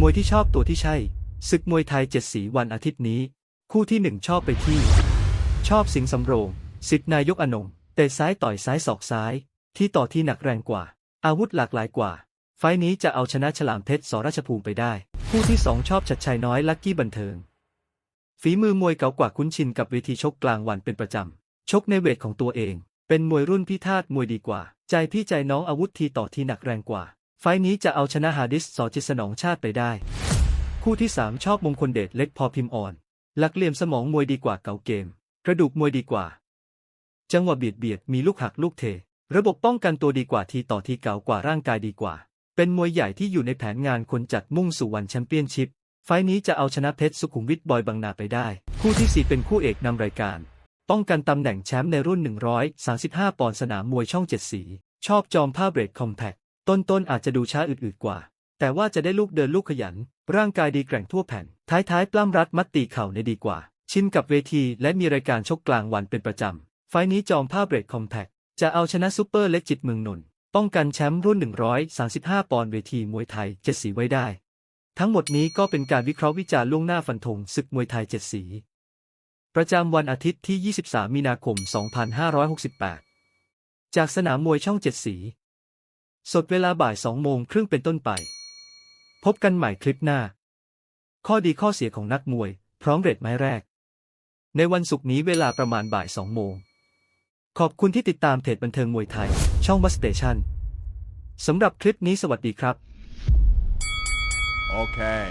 มวยที่ชอบตัวที่ใช่ ศึกมวยไทยเจ็ดสีวันอาทิตย์นี้ คู่ที่หนึ่งชอบไปที่ ชอบสิงสำโรงสิทธินายกอนงเตะซ้ายต่อยซ้ายศอกซ้าย ที่ต่อที่หนักแรงกว่า อาวุธหลากหลายกว่า ไฟนี้จะเอาชนะฉลามเพชรสราชภูมิไปได้ คู่ที่สองชอบชัดชัยน้อยลักกี้บันเทิง ฝีมือมวยเก่ากว่าคุ้นชินกับเวทีชกกลางวันเป็นประจำ ชกในเวทของตัวเอง เป็นมวยรุ่นพี่ทาสมวยดีกว่า ใจพี่ใจน้องอาวุธทีต่อทีหนักแรงกว่า ไฟนี้จะเอาชนะฮาดิสสอจิสนองชาติไปได้ คู่ที่ 3 ชอบมงคลเดชเล็กพอพิมพ์อ่อน หลักเหลี่ยมสมองมวยดีกว่าเก่าเกม กระดูกมวยดีกว่า จังหวะเบียดเบียดมีลูกหักลูกเท ระบบป้องกันตัวดีกว่าทีต่อทีเก่ากว่าร่างกายดีกว่า เป็นมวยใหญ่ที่อยู่ในแผนงานคนจัดมุ่งสู่วันแชมเปี้ยนชิพ ไฟนี้จะเอาชนะเพชรสุขุมวิทบอยบางนาไปได้ คู่ที่ 4 เป็นคู่เอกนำรายการ ป้องกันตำแหน่งแชมป์ในรุ่น 135 ปอนด์สนามมวยช่องเจ็ดสี ชอบจอมผ้าเบรกคอมแพค ต้นๆอาจจะดูช้าอืดๆกว่า แต่ว่าจะได้ลูกเดินลูกขยัน ร่างกายดีแกร่งทั่วแผ่น ท้ายๆ ปล้ำรัดมัดตีเข่าในดีกว่า ชินกับเวทีและมีรายการชกกลางวันเป็นประจำ ไฟล์นี้จอมผ้าเบรกคอมแพคจะเอาชนะซูเปอร์เล็กจิตเมืองนนท์ป้องกันแชมป์รุ่น 135 ปอนด์เวทีมวยไทยเจ็ดสีไว้ได้ ทั้งหมดนี้ก็เป็นการวิเคราะห์วิจารณ์ล่วงหน้าฟันธงศึกมวยไทยเจ็ดสี ประจำวันอาทิตย์ที่ 23 มีนาคม 2568 จากสนามมวยช่องเจ็ดสี สดเวลาบ่ายสองโมงครึ่งเป็นต้นไป พบกันใหม่คลิปหน้า ข้อดีข้อเสียของนักมวย พร้อมเรทไม้แรก ในวันศุกร์นี้เวลาประมาณบ่ายสองโมง ขอบคุณที่ติดตามเพจบันเทิงมวยไทย ช่องบัสเตชันสำหรับคลิปนี้สวัสดีครับ Okay.